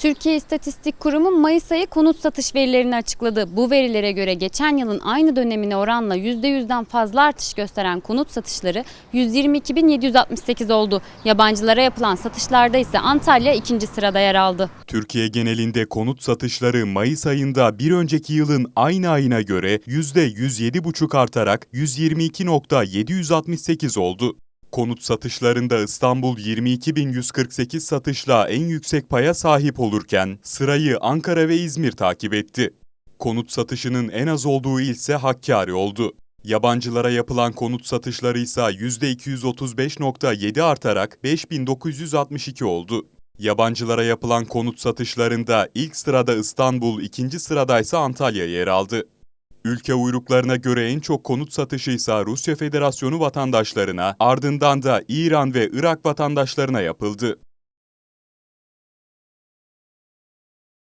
Türkiye İstatistik Kurumu Mayıs ayı konut satış verilerini açıkladı. Bu verilere göre geçen yılın aynı dönemine oranla %100'den fazla artış gösteren konut satışları 122.768 oldu. Yabancılara yapılan satışlarda ise Antalya ikinci sırada yer aldı. Türkiye genelinde konut satışları Mayıs ayında bir önceki yılın aynı ayına göre %107,5 artarak 122.768 oldu. Konut satışlarında İstanbul 22.148 satışla en yüksek paya sahip olurken sırayı Ankara ve İzmir takip etti. Konut satışının en az olduğu il ise Hakkari oldu. Yabancılara yapılan konut satışları ise %235.7 artarak 5962 oldu. Yabancılara yapılan konut satışlarında ilk sırada İstanbul, ikinci sırada ise Antalya yer aldı. Ülke uyruklarına göre en çok konut satışı ise Rusya Federasyonu vatandaşlarına, ardından da İran ve Irak vatandaşlarına yapıldı.